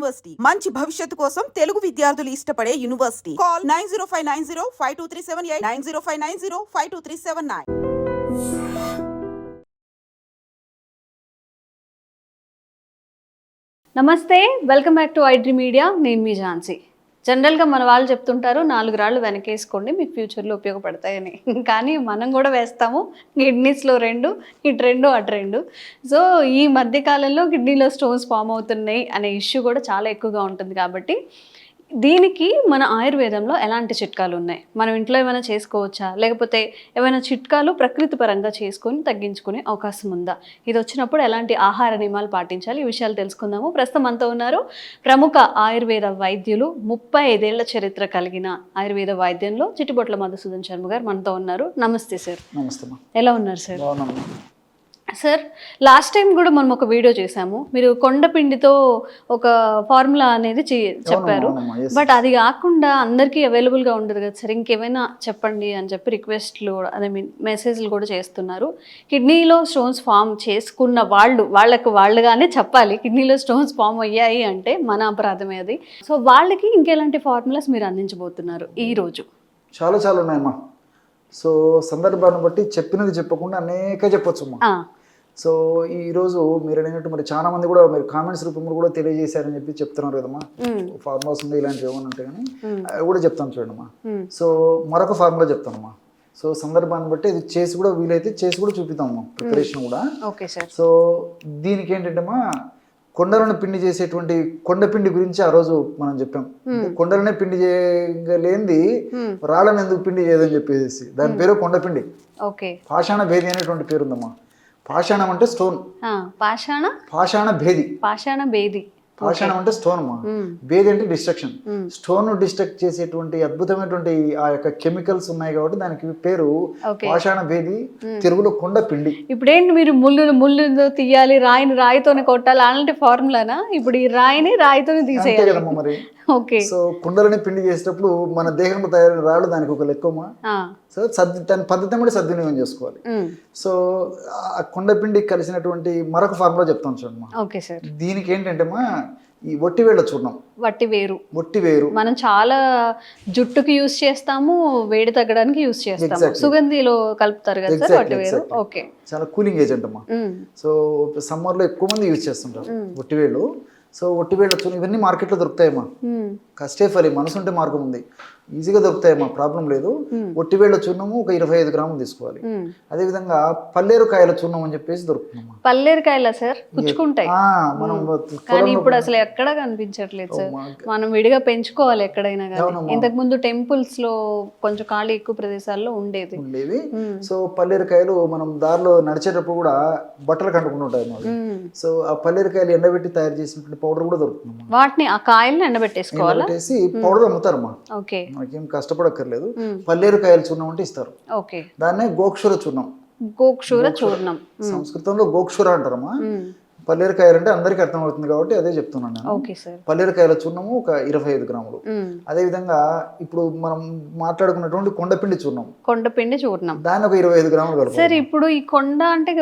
University. మంచి భవిష్యత్తు కోసం తెలుగు విద్యార్థులు ఇష్టపడే university. Call nine zero five nine zero five two three seven eight nine zero five nine zero five two three seven nine. నమస్తే welcome back to iDream Media. నేను మీ ఝాన్సీ. జనరల్గా మన వాళ్ళు చెప్తుంటారు నాలుగు రాళ్ళు వెనకేసుకోండి మీకు ఫ్యూచర్లో ఉపయోగపడతాయని. కానీ మనం కూడా వేస్తాము కిడ్నీస్లో రెండు ఇటు రెండు అటు రెండు. సో ఈ మధ్య కాలంలో కిడ్నీలో స్టోన్స్ ఫామ్ అవుతున్నాయి అనే ఇష్యూ కూడా చాలా ఎక్కువగా ఉంటుంది కాబట్టి దీనికి మన ఆయుర్వేదంలో ఎలాంటి చిట్కాలు ఉన్నాయి? మనం ఇంట్లో ఏమైనా చేసుకోవచ్చా? లేకపోతే ఏమైనా చిట్కాలు ప్రకృతి పరంగా చేసుకొని తగ్గించుకునే అవకాశం ఉందా? ఇది వచ్చినప్పుడు ఎలాంటి ఆహార నియమాలు పాటించాలి? ఈ విషయాలు తెలుసుకుందాము. ప్రస్తుతం మనతో ఉన్నారు ప్రముఖ ఆయుర్వేద వైద్యులు ముప్పై ఐదేళ్ళ చరిత్ర కలిగిన ఆయుర్వేద వైద్యంలో చిట్టుబొట్ల మధుసూదన్ శర్మ గారు మనతో ఉన్నారు. నమస్తే సార్. నమస్తే ఎలా ఉన్నారు సార్? సార్ లాస్ట్ టైం కూడా మనం ఒక వీడియో చేసాము మీరు కొండపిండితో ఒక ఫార్ములా అనేది చెప్పారు. బట్ అది కాకుండా అందరికీ అవైలబుల్గా ఉండదు కదా సార్ ఇంకేమైనా చెప్పండి అని చెప్పి రిక్వెస్ట్లు అదే మీన్ మెసేజ్లు కూడా చేస్తున్నారు. కిడ్నీలో స్టోన్స్ ఫామ్ చేసుకున్న వాళ్ళు వాళ్ళకు వాళ్ళుగానే చెప్పాలి. కిడ్నీలో స్టోన్స్ ఫామ్ అయ్యాయి అంటే మన అపరాధమే అది. సో వాళ్ళకి ఇంకెలాంటి ఫార్ములాస్ మీరు అందించబోతున్నారు ఈ రోజు? చాలా చాలా ఉన్నాయమ్మా. సో సందర్భాన్ని బట్టి చెప్పినది చెప్పకుండా అనేక చెప్పొచ్చు అమ్మా సో ఈరోజు మీరు అడిగినట్టు మరి చాలా మంది కూడా మీరు కామెంట్స్ రూపంలో కూడా తెలియజేశారని చెప్పి చెప్తున్నారు కదమ్మా. ఫార్ములాస్ ఉంది ఇలాంటివి ఏమైనా ఉంటాయి కానీ అవి కూడా చెప్తాను చూడమ్మా. సో మరొక ఫార్ములా చెప్తానమ్మా. సో సందర్భాన్ని బట్టి ఇది చేసి కూడా వీలైతే చేసి కూడా చూపిద్దామమ్మా ప్రిపరేషన్ కూడా. Okay sir. సో దీనికి ఏంటంటేమా కొండలను పిండి చేసేటువంటి కొండపిండి గురించి ఆ రోజు మనం చెప్పాం. కొండలనే పిండి చేయలేంది ఉమ్, రాళ్ళని ఎందుకు పిండి చేయదని చెప్పేసి. దాని పేరు కొండపిండి పాషాణ భేది అనేటువంటి పేరు ఉందమ్మా పాషాణం అంటే స్టోన్ పాషాణ? పాషాణ భేది. పాషాణ బేది పాషాణం అంటే స్టోన్ భేది అంటే డిస్ట్రక్షన్. స్టోన్ డిస్ట్రక్ట్ చేసేటువంటి అద్భుతమైనటువంటి ఆ యొక్క కెమికల్స్ ఉన్నాయి కాబట్టి దానికి పేరు పాషాణ భేది తెలుగులో కొండ పిండి. ఇప్పుడేంటి మీరు ముళ్ళు ముళ్ళు తీయాలి రాయిని రాయితోనే కొట్టాలి అలాంటి ఫార్ములానా? ఇప్పుడు ఈ రాయిని రాయితోనే తీసేయాలి. మరి. ఓకే సో కుండలని పిండి చేసేటప్పుడు మన దేహంలో తయారైన రాళ్ళు దానికి ఒక లెక్కమ్మా ఆ, సో సర్ది దాని పద్ధతి కూడా సద్వినియోగం చేసుకోవాలి. సో ఆ కుండపిండి కలిసినటువంటి మరొక ఫార్ములా చెప్తాను చూడమ్మా. దీనికి ఏంటంటేమా ఈ ఒట్టి వేళ్ళ చూర్ణం వట్టి వేరు. ఒట్టి వేరు. మనం చాలా జుట్టుకి యూస్ చేస్తాము వేడి తగ్గడానికి యూస్ చేస్తాము. సుగంధిలో కలుపుతారు కదా సార్ వట్టి వేరు. ఓకే. చాలా కూలింగ్ ఏజెంట్ అమ్మా. సో సమ్మర్లో ఎక్కువ మంది యూజ్ చేస్తుంటారు ఒట్టి వేళ్ళు. సో ఒట్టి వేళ్ళ చూర్ణం ఇవన్నీ మార్కెట్లో దొరుకుతాయమ్మా. కష్టే ఫలి మనసు ఉంటే మార్గం ఉంది. ఈజీగా దొరుకుతాయమ్మా ప్రాబ్లం లేదు. ఒట్టి వేళ్ళ చూర్ణము ఒక ఇరవై ఐదు గ్రాములు తీసుకోవాలి. ఉమ్. అదేవిధంగా పల్లేరు కాయల చూర్ణం అని చెప్పేసి దొరుకుతుందమ్మా. పల్లేరుకాయలా సార్? పుచ్చుకుంటాయి. మనం కానీ ఇప్పుడు అసలు ఎక్కడ కనిపించట్లేదు సార్. మనం విడిగా పెంచుకోవాలి ఎక్కడైనా కానీ. ఇంతకు ముందు టెంపుల్స్లో కొంచెం ఖాళీ ఎక్కువ ప్రదేశాల్లో ఉండేది. ఉండేవి. సో పల్లేరుకాయలు మనం దారిలో నడిచేటప్పుడు కూడా బట్టలు కంటుకుంటూ ఉంటాయి అన్నమాట ఉమ్. సో ఆ పల్లేరుకాయలు ఎండబెట్టి తయారు చేసినటువంటి పౌడర్ కూడా దొరుకుతుందమ్మా. వాటిని ఆ కాయల్ని ఎండబెట్టేసుకోవాలా? ఎండబెట్టేసి పౌడర్ అమ్ముతారమ్మా. మనకేం కష్టపడక్కర్లేదు. ఉమ్. పల్లేరుకాయలు చూర్ణం అంటే ఇస్తారు. దాన్నే గోక్షుర చూర్ణం గోక్షూర చూర్ణం సంస్కృతంలో గోక్షుర అంటారమ్మా. పల్లేరుకాయలు అంటే అందరికీ అర్థమవుతుంది కాబట్టి అదే చెప్తున్నాను నేను. Okay sir. పల్లేరుకాయల చూర్ణము ఒక ఇరవై ఐదు గ్రాములు. అదేవిధంగా ఇప్పుడు మనం మాట్లాడుకున్నటువంటి కొండపిండి చూర్ణం. కొండపిండి చూర్ణం. దాన్ని ఒక ఇరవై ఐదు గ్రాములు సార్ ఇప్పుడు ఈ కొండ అంటే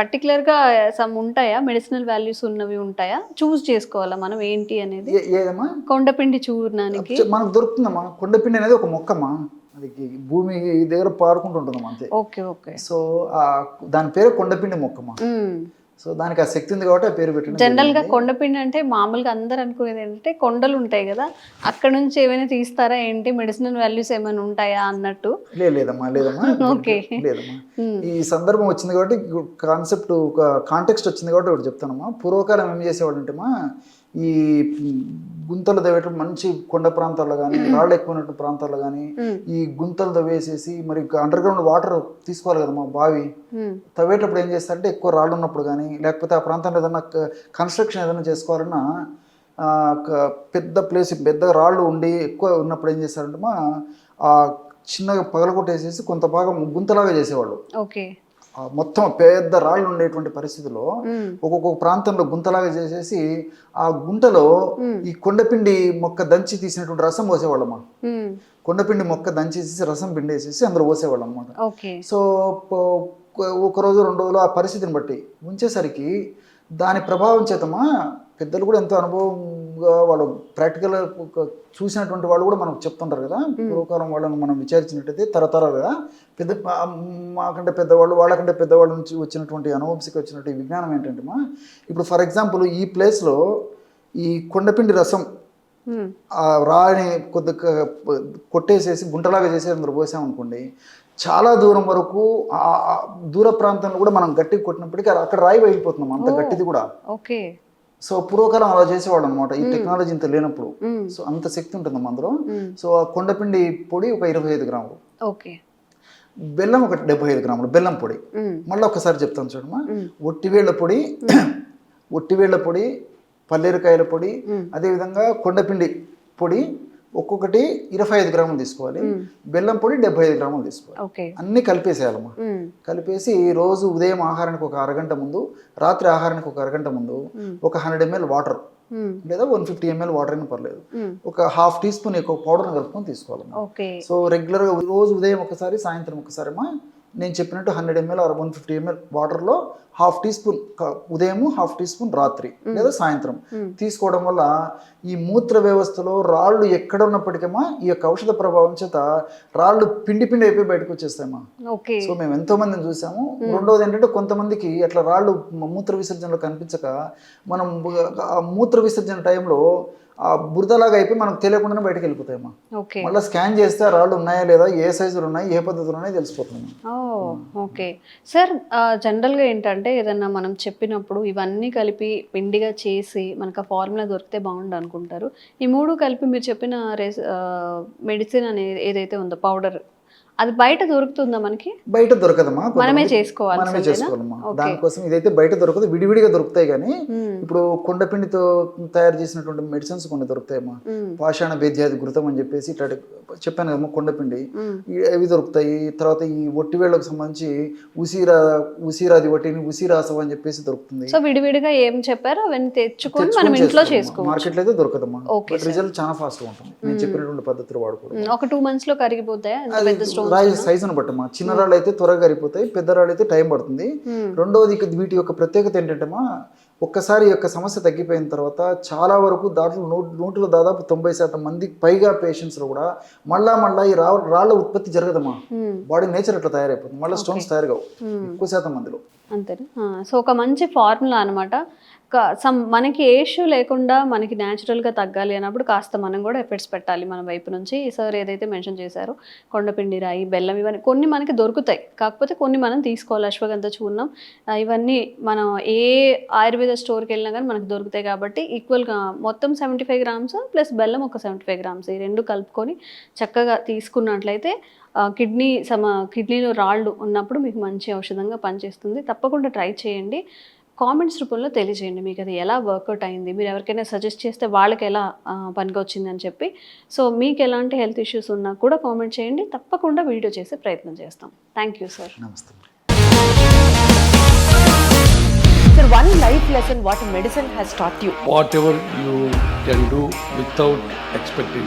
పర్టికులర్గా సమ్ ఉంటాయా? మెడిసినల్ వాల్యూస్ ఉన్నవి ఉంటాయా? చూస్ చేసుకోవాలా మనం ఏంటి అనేది? ఏదమ్మా? కొండపిండి చూర్ణానికి. మనకు దొరుకుతుందమ్మా. కొండపిండి అనేది ఒక మొక్కమ్మా. అది భూమి దగ్గర పారుకుంటూ ఉంటుందమ్మా అంతే. Okay okay. సో దాని పేరు కొండపిండి మొక్కమ్మా. సో దానికి ఆ శక్తి ఉంది కాబట్టి ఆ పేరు పెట్టిన జనరల్గా కొండపిండి అంటే మామూలుగా అందరు అనుకునేది ఏంటంటే కొండలు ఉంటాయి కదా అక్కడ నుంచి ఏమైనా తీస్తారా ఏంటి? మెడిసినల్ వాల్యూస్ ఏమైనా ఉంటాయా అన్నట్టు? లేదమ్మా లేదమ్మా. ఓకే. లేదమ్మా. ఉమ్. ఈ సందర్భం వచ్చింది కాబట్టి కాన్సెప్ట్ ఒక కాంటెక్స్ట్ వచ్చింది కాబట్టి ఒకటి చెప్తానమ్మా. పూర్వకాలం ఏం చేసేవాళ్ళు అంటేమా ఈ గుంతలు తవ్వేటప్పుడు మంచి కొండ ప్రాంతాల్లో కానీ రాళ్ళు ఎక్కువ ప్రాంతాల్లో కానీ. ఈ గుంతలు తవ్వేసేసి మరి అండర్ గ్రౌండ్ వాటర్ తీసుకోవాలి కదమ్మా బావి ఉమ్. తవ్వేటప్పుడు ఏం చేస్తారంటే ఎక్కువ రాళ్ళు ఉన్నప్పుడు కానీ లేకపోతే ఆ ప్రాంతంలో ఏదైనా కన్స్ట్రక్షన్ ఏదైనా చేసుకోవాలన్నా పెద్ద ప్లేస్ పెద్ద రాళ్ళు ఉండి ఎక్కువ ఉన్నప్పుడు ఏం చేస్తారంటే మా ఆ చిన్నగా పగలగొట్టేసేసి కొంత భాగం గుంతలాగా చేసేవాళ్ళు ఓకే మొత్తం పెద్ద రాళ్ళు ఉండేటువంటి పరిస్థితిలో. ఒక్కొక్క ప్రాంతంలో గుంతలాగా చేసేసి ఆ గుంటలో. ఈ కొండపిండి మొక్క దంచి తీసినటువంటి రసం పోసేవాళ్ళమ్మా ఉమ్. కొండపిండి మొక్క దంచేసేసి రసం పిండేసేసి అందులో పోసేవాళ్ళం అనమాట సో ఒక రోజు రెండు రోజులు ఆ పరిస్థితిని బట్టి ఉంచేసరికి దాని ప్రభావం చేతమా పెద్దలు కూడా ఎంతో అనుభవం వాళ్ళు ప్రాక్టికల్ చూసినటువంటి వాళ్ళు కూడా మనకు చెప్తుంటారు కదా. పూర్వకాలం వాళ్ళని మనం విచారించినట్టయితే తరతరాలుగా పెద్ద మా- మాకంటే పెద్దవాళ్ళు వాళ్ళకంటే పెద్దవాళ్ళ నుంచి వచ్చినటువంటి అనువంశిక వచ్చినటువంటి విజ్ఞానం ఏంటంటే మా ఇప్పుడు ఫర్ ఎగ్జాంపుల్ ఈ ప్లేస్లో ఈ కొండపిండి రసం రాయిని కొద్దిగా కొట్టేసేసి గుంటలాగా చేసి అందులో పోసామనుకోండి చాలా దూరం వరకు దూర ప్రాంతంలో కూడా మనం గట్టిగా కొట్టినప్పటికీ అక్కడ రాయి వెళ్ళిపోతున్నాం అంత గట్టిది కూడా. ఓకే. సో పూర్వకాలం అలా చేసేవాళ్ళు అనమాట ఈ టెక్నాలజీ ఇంత లేనప్పుడు. సో అంత శక్తి ఉంటుంది అందులో. సో ఆ కొండపిండి పొడి ఒక ఇరవై ఐదు గ్రాములు ఓకే బెల్లం ఒక డెబ్బై ఐదు గ్రాములు బెల్లం పొడి. మళ్ళీ ఒకసారి చెప్తాను చూడమ్మా మ్మ్. ఒట్టివేళ్ళ పొడి ఒట్టివేళ్ళ పొడి పల్లేరుకాయల పొడి. అదేవిధంగా కొండపిండి పొడి ఒక్కొక్కటి ఇరవై ఐదు గ్రాములు తీసుకోవాలి. బెల్లం పొడి డెబ్బై ఐదు గ్రాములు తీసుకోవాలి అన్నీ కలిపేసేయాలమ్మా మ్మ్. కలిపేసి రోజు ఉదయం ఆహారానికి ఒక అరగంట ముందు రాత్రి ఆహారానికి ఒక అరగంట ముందు. ఒక హండ్రెడ్ ఎంఎల్ వాటర్. లేదా వన్ ఫిఫ్టీ ఎంఎల్ వాటర్ అయినా పర్లేదు. ఒక హాఫ్ టీ స్పూన్ ఎక్కువ పౌడర్ని కలుపుకొని తీసుకోవాలమ్మా ఓకే సో రెగ్యులర్గా రోజు ఉదయం ఒకసారి సాయంత్రం ఒకసారి అమ్మా నేను చెప్పినట్టు hundred ML or one fifty ML వాటర్లో హాఫ్ టీ స్పూన్ ఉదయం హాఫ్ టీ స్పూన్ రాత్రి లేదా సాయంత్రం. తీసుకోవడం వల్ల ఈ మూత్ర వ్యవస్థలో రాళ్ళు ఎక్కడ ఉన్నప్పటికమ్మా ఈ యొక్క ఔషధ ప్రభావం చేత రాళ్ళు పిండి పిండి అయిపోయి బయటకు వచ్చేస్తాయమ్మా. ఓకే. సో మేము ఎంతో మందిని చూసాము. రెండోది ఏంటంటే కొంతమందికి అట్లా రాళ్ళు మూత్ర విసర్జనలో కనిపించక మనం ఆ మూత్ర విసర్జన టైంలో ఆ బురదలాగా అయిపోయి మనకు తెలియకుండానే బయటకు వెళ్ళిపోతాయమ్మా. మళ్ళీ స్కాన్ చేస్తే ఆ రాళ్ళు ఉన్నాయా లేదా ఏ సైజులు ఉన్నాయి ఏ పద్ధతులు ఉన్నాయి తెలిసిపోతుంది. ఓకే. సార్ జనరల్గా ఏంటంటే ఏదన్నా మనం చెప్పినప్పుడు ఇవన్నీ కలిపి పిండిగా చేసి మనకు ఆ ఫార్ములా దొరికితే బాగుండు అనుకుంటారు. ఈ మూడు కలిపి మీరు చెప్పిన రెస్ మెడిసిన్ అనేది ఏదైతే ఉందో పౌడర్ అది బయట దొరుకుతుందా మనకి? బయట దొరకదమ్మా. మనమే చేసుకోవాలి మనమే చేసుకోవాలమ్మా. దానికోసం ఇదైతే బయట దొరకదు విడివిడిగా దొరుకుతాయి కానీ. ఇప్పుడు కొండపిండితో తయారు చేసినటువంటి మెడిసిన్స్ కొన్ని దొరుకుతాయమ్మా. మ్మ్. పాషాణ భేద్యాది ఘృతం అని చెప్పేసి ఇట్లా చెప్పాను కదమ్మా కొండపిండి. అవి దొరుకుతాయి. తర్వాత ఈ ఒట్టివేళ్ళకు సంబంధించి ఉసిరా ఉసిరాది వట్టిని ఉసిరాసం అని చెప్పేసి దొరుకుతుంది. సో విడివిడిగా ఏం చెప్పారో? అవన్నీ తెచ్చుకొని మనం ఇంట్లో చేసుకోవచ్చు. మార్కెట్లో అయితే దొరకదమ్మా. రిజల్ట్ చాలా ఫాస్ట్గా ఉంటుంది. నేను చెప్పినటువంటి పద్ధతులు వాడుకోవడం. ఒక టూ మంత్స్లో కరిగిపోతాయా? రాయి సైజును బట్టమ్మా చిన్న రాళ్ళు అయితే త్వరగా కరిగిపోతాయి పెద్ద రాళ్ళు అయితే టైం పడుతుంది. రెండవది ఇక వీటి యొక్క ప్రత్యేకత ఏంటంటే ఒక్కసారి ఈ యొక్క సమస్య తగ్గిపోయిన తర్వాత చాలా వరకు దాంట్లో నూ నూటిలో దాదాపు తొంభై శాతం మందికి పైగా పేషెంట్స్లో కూడా మళ్ళా మళ్ళా ఈ రా రాళ్ళ ఉత్పత్తి జరగదమ్మా బాడీ నేచర్ అట్లా తయారైపోతుంది? మళ్ళీ స్టోన్స్ తయారు కావు ఎక్కువ శాతం మందిలో అంతేనా? సో ఒక మంచి ఫార్ములా అనమాట సమ్ మనకి ఏ ఇష్యూ లేకుండా మనకి న్యాచురల్గా తగ్గాలి అన్నప్పుడు కాస్త మనం కూడా ఎఫర్ట్స్ పెట్టాలి మన వైపు నుంచి. సార్ ఏదైతే మెన్షన్ చేశారో కొండపిండి రాయి బెల్లం ఇవన్నీ కొన్ని మనకి దొరుకుతాయి. కాకపోతే కొన్ని మనం తీసుకోవాలి. అశ్వగంధ చూర్ణం ఇవన్నీ మనం ఏ ఆయుర్వేద స్టోర్కి వెళ్ళినా కానీ మనకు దొరుకుతాయి కాబట్టి ఈక్వల్గా మొత్తం సెవెంటీ ఫైవ్ గ్రామ్స్ ప్లస్ బెల్లం ఒక సెవెంటీ ఫైవ్ గ్రామ్స్ ఈ రెండు కలుపుకొని చక్కగా తీసుకున్నట్లయితే కిడ్నీ సమ కిడ్నీలో రాళ్ళు ఉన్నప్పుడు మీకు మంచి ఔషధంగా పనిచేస్తుంది. తప్పకుండా ట్రై చేయండి. కామెంట్స్ రూపంలో తెలియజేయండి. మీకు అది ఎలా వర్కౌట్ అయింది? మీరు ఎవరికైనా సజెస్ట్ చేస్తే వాళ్ళకి ఎలా ఆ, పనికొచ్చింది అని చెప్పి. సో మీకు ఎలాంటి హెల్త్ ఇష్యూస్ ఉన్నా కూడా కామెంట్ చేయండి. తప్పకుండా వీడియో చేసే ప్రయత్నం చేస్తాం. Thank you sir. నమస్తే. Sir, one life lesson what medicine has taught you. whatever you can do without expecting.